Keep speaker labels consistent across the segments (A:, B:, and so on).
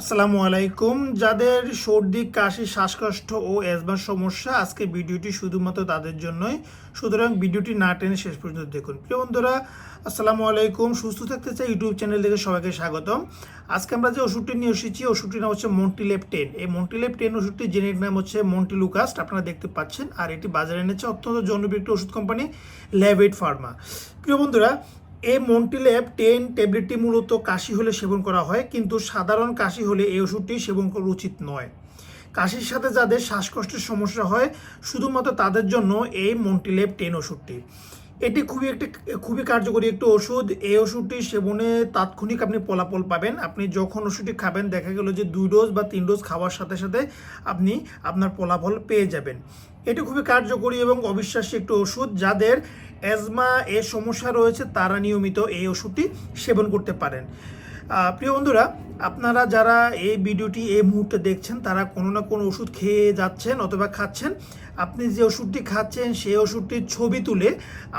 A: আসসালামু আলাইকুম। যাদের সর্দি, কাশি, শ্বাসকষ্ট ও অ্যাজমার সমস্যা, আজকে ভিডিওটি শুধুমাত্র তাদের জন্যই। সুতরাং ভিডিওটি না টেনে শেষ পর্যন্ত দেখুন। প্রিয় বন্ধুরা, আসসালামু আলাইকুম। সুস্থ থাকতে চাই ইউটিউব চ্যানেল থেকে সবাইকে স্বাগতম। আজকে আমরা যে ওষুধটি নিয়ে এসেছি, ওষুধটির নাম হচ্ছে মন্টিলেপ টেন এই মন্টিলেপ টেন ওষুধটির জেনেটিক নাম হচ্ছে মন্টিলুকাস্ট। আপনারা দেখতে পাচ্ছেন। আর এটি বাজারে এনেছে অত্যন্ত জনপ্রিয় একটি ওষুধ কোম্পানি, ল্যাভেট ফার্মা। প্রিয় বন্ধুরা এই মন্টিলেপ টেন ট্যাবলেটটি মূলত কাশি হলে সেবন করা হয়, কিন্তু সাধারণ কাশি হলে এই ওষুধটি সেবন করা উচিত নয়। কাশির সাথে যাদের শ্বাসকষ্টের সমস্যা হয়, শুধুমাত্র তাদের জন্য এই মন্টিলেপ টেন ওষুধটি। এটি খুবই একটি, খুবই কার্যকরী একটি ওষুধ। এই ওষুধটি সেবনে তাৎক্ষণিক আপনি ফলাফল পাবেন। আপনি যখন ওষুধটি খাবেন, দেখা গেল যে দুই ডোজ বা তিন ডোজ খাওয়ার সাথে সাথে আপনি আপনার ফলাফল পেয়ে যাবেন। এটি খুবই কার্যকরী এবং অবিশ্বাসী একটি ওষুধ যাদের অ্যাজমা এর সমস্যা রয়েছে, তারা নিয়মিত এই ওষুধটি সেবন করতে পারেন। প্রিয় বন্ধুরা আপনারা যারা এই ভিডিওটি এই মুহূর্তে দেখছেন, তারা কোনো না কোনো ওষুধ খেয়ে যাচ্ছেন অথবা খাচ্ছেন, আপনি যে ওষুধটি খাচ্ছেন, সেই ওষুধটির ছবি তুলে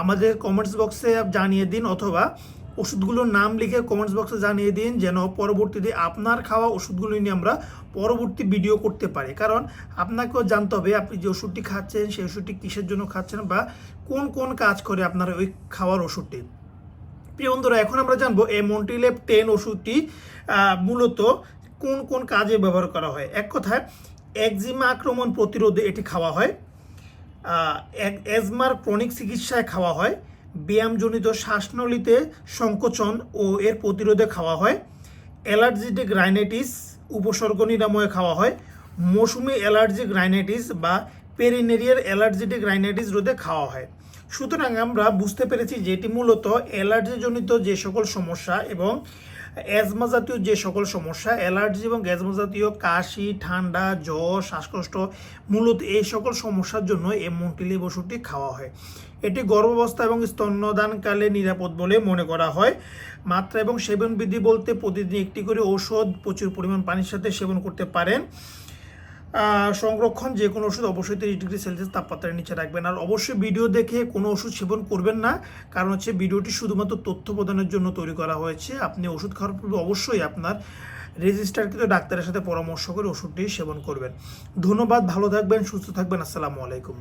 A: আমাদের কমেন্টস বক্সে জানিয়ে দিন অথবা ওষুধগুলোর নাম লিখে কমেন্টস বক্সে জানিয়ে দিন যেন পরবর্তীতে আপনার খাওয়া ওষুধগুলো নিয়ে আমরা পরবর্তী ভিডিও করতে পারি। কারণ আপনাকেও জানতে হবে আপনি যে ওষুধটি খাচ্ছেন, সেই ওষুধটি কিসের জন্য খাচ্ছেন বা কোন কোন কাজ করে আপনার ওই খাওয়ার ওষুধটি। প্রিয় বন্ধুরা, এখন আমরা জানব এই মন্টিলেপ টেন ওষুধটি মূলত কোন কোন কাজে ব্যবহার করা হয়। এক কথায় একজিমা আক্রমণ প্রতিরোধে এটি খাওয়া হয় অ্যাজমার ক্রনিক চিকিৎসায় খাওয়া হয়, ব্যায়ামজনিত শ্বাসনলিতে সংকোচন ও এর প্রতিরোধে খাওয়া হয়, অ্যালার্জিটিক রাইনাইটিস উপসর্গ নিরাময়ে খাওয়া হয়, মৌসুমি অ্যালার্জিক রাইনাইটিস বা পেরিনেরিয়ার অ্যালার্জিটিক রাইনাইটিস রোধে খাওয়া হয়। সুতরাং আমরা বুঝতে পেরেছি যে এটি মূলত অ্যালার্জিজনিত যে সকল সমস্যা এবং অ্যাজমা জাতীয় যে সকল সমস্যা, অ্যালার্জি এবং অ্যাজমা জাতীয় কাশি, ঠান্ডা, জ্বর, শ্বাসকষ্ট মূলত এই সকল সমস্যার জন্য এই মন্টিলিভ ওষুধটি খাওয়া হয়। এটি গর্ভাবস্থা এবং স্তন্যদানকালে নিরাপদ বলে মনে করা হয়। মাত্রা এবং সেবন বিধি বলতে প্রতিদিন একটি করে ঔষধ, প্রচুর পরিমাণ পানির সাথে সেবন করতে পারেন। সংরক্ষণ যে কোনো ওষুধ, অবশ্যই তিরিশ ডিগ্রি সেলসিয়াস তাপমাত্রার নিচে রাখবেন। আর অবশ্যই ভিডিও দেখে কোনো ওষুধ সেবন করবেন না, কারণ হচ্ছে ভিডিওটি শুধুমাত্র তথ্য প্রদানের জন্য তৈরি করা হয়েছে। আপনি ওষুধ খাওয়ার পূর্বে অবশ্যই আপনার রেজিস্টারকৃত ডাক্তারের সাথে পরামর্শ করে ওষুধটি সেবন করবেন। ধন্যবাদ, ভালো থাকবেন, সুস্থ থাকবেন, আসসালামু আলাইকুম।